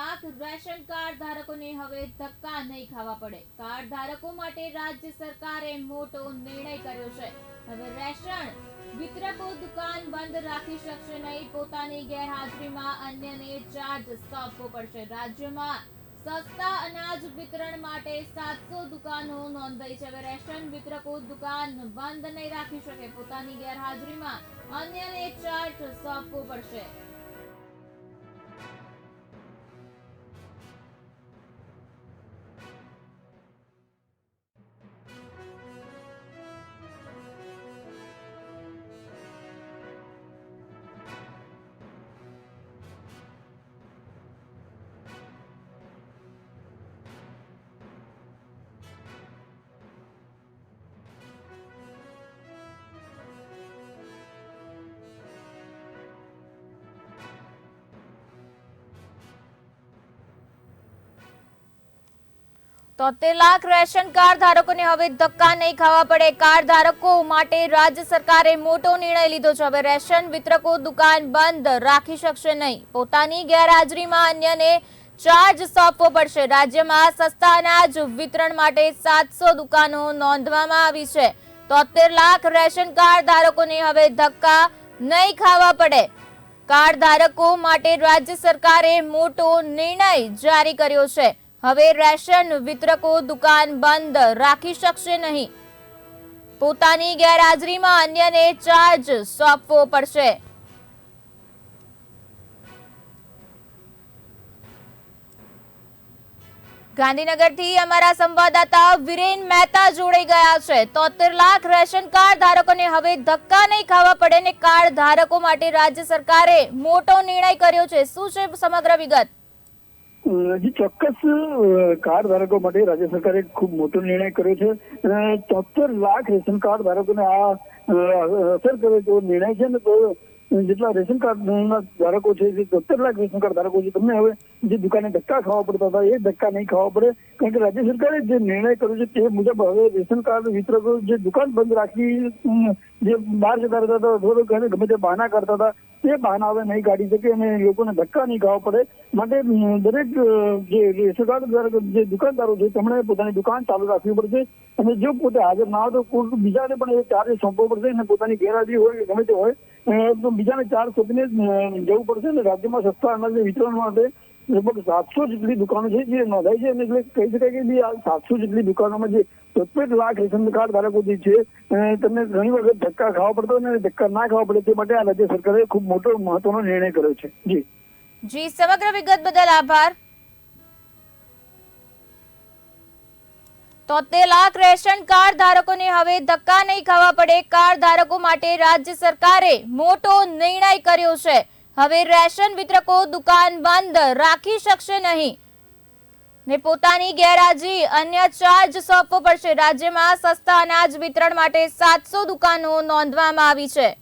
Lakh ration card ધારકોને હવે ધક્કા નહીં ખાવા પડે. કાર્ડ ધારકો માટે રાજ્ય સરકારે મોટો નિર્ણય કર્યો છે. હવે રેશન, વિતરકો દુકાન બંધ રાખી શકશે નહીં, પોતાની ગેરહાજરીમાં અન્યને ચાર્જ સોંપવો પડશે. રાજ્યમાં સસ્તા અનાજ વિતરણ માટે સાતસો દુકાનો નોંધાઈ છે. હવે રેશન વિતરકો દુકાન બંધ નહીં રાખી શકે. પોતાની ગેરહાજરીમાં અન્યને ચાર્જ સોંપવો પડશે. તોતેર લાખ રેશન કાર્ડ ધારકોને હવે ધક્કા નહીં ખાવા પડે. કાર્ડ ધારકો માટે રાજ્ય સરકારે મોટો નિર્ણય લીધો છે. હવે રેશન વિતરકો દુકાન બંધ રાખી શકશે નહીં. પોતાની ગેરહાજરીમાં અન્યને ચાર્જ સોંપવો પડશે. રાજ્યમાં સસ્તા અનાજ વિતરણ માટે સાતસો દુકાનો નોંધવામાં આવી છે. તોતેર લાખ રેશન કાર્ડ ધારકોને હવે ધક્કા નહીં ખાવા પડે. કાર્ડ ધારકો માટે રાજ્ય સરકારે મોટો નિર્ણય જારી કર્યો છે. હવે રેશન, વિતરકો, દુકાન બંધ. રાખી શકશે નહીં. પોતાની ગેરહાજરીમાં અન્યને ચાર્જ સોંપવો પડશે. ગાંધીનગરથી અમારા સંવાદદાતા વિરેન મહેતા જોડાઈ ગયા છે. તોતેર લાખ રેશન કાર્ડ ધારકોને હવે ધક્કા નહીં ખાવા પડે ને કાર્ડ ધારકો માટે રાજ્ય સરકારે મોટો નિર્ણય કર્યો છે. શું છે સમગ્ર વિગત? જી ચોક્કસ કાર્ડ ધારકો માટે રાજ્ય સરકારે ખૂબ મોટો નિર્ણય કર્યો છે ચોતેર લાખ રેશન કાર્ડ ધારકોને આ અસર કરે તેવો નિર્ણય છે ને તો જેટલા રેશન કાર્ડ ધારકો છે, જે સત્તર લાખ રેશન કાર્ડ ધારકો છે, તમને હવે જે દુકાને ધક્કા ખાવા પડતા હતા, એ ધક્કા નહીં ખાવા પડે. કારણ કે રાજ્ય સરકારે જે નિર્ણય કર્યો છે તે મુજબ હવે રેશન કાર્ડ વિતરકો જે દુકાન બંધ રાખી જે બહાર જતા રહેતા હતા, અથવા તો ગમે તે બહાના કરતા હતા તે બહાના હવે નહીં કાઢી શકે અને લોકોને ધક્કા નહીં ખાવા પડે. માટે દરેક જે રેશન જે દુકાનદારો છે, તેમણે પોતાની દુકાન ચાલુ રાખવી પડશે. અને જો પોતે હાજર ના હોય તો બીજાને પણ એ ચાર્જ સોંપવો પડશે અને પોતાની ગેરહાજરી હોય કે ગમે તે હોય તો બીજાને ચાર્જ સોંપીને જવું પડશે અને રાજ્યમાં સસ્તા અનાજ વિતરણ માટે લગભગ સાતસો જેટલી દુકાનો છે જે નોંધાઈ છે અને એટલે કહી શકાય કે આ સાતસો જેટલી દુકાનોમાં જે સત્તર લાખ રેશન કાર્ડ ધારકો જે છે તેમને ઘણી વખત ધક્કા ખાવા પડતો અને ધક્કા ના ખાવા પડે તે માટે આ રાજ્ય સરકારે ખૂબ મોટો મહત્વનો નિર્ણય કર્યો છે. જી. જી, સમગ્ર વિગત બદલ આભાર. તોતેર લાખ રેશન કાર્ડ ધારકોને હવે ધક્કા નહીં ખાવા પડે. કાર્ડ ધારકો માટે રાજ્ય સરકારે મોટો નિર્ણય કર્યો છે. હવે રેશન વિતરકો દુકાન બંધ રાખી શકશે નહીં. ને પોતાની ગેરહાજરી, અન્ય ચાર્જ સોંપવો પડશે. રાજ્યમાં સસ્તા અનાજ વિતરણ માટે સાતસો દુકાનો નોંધવામાં આવી છે.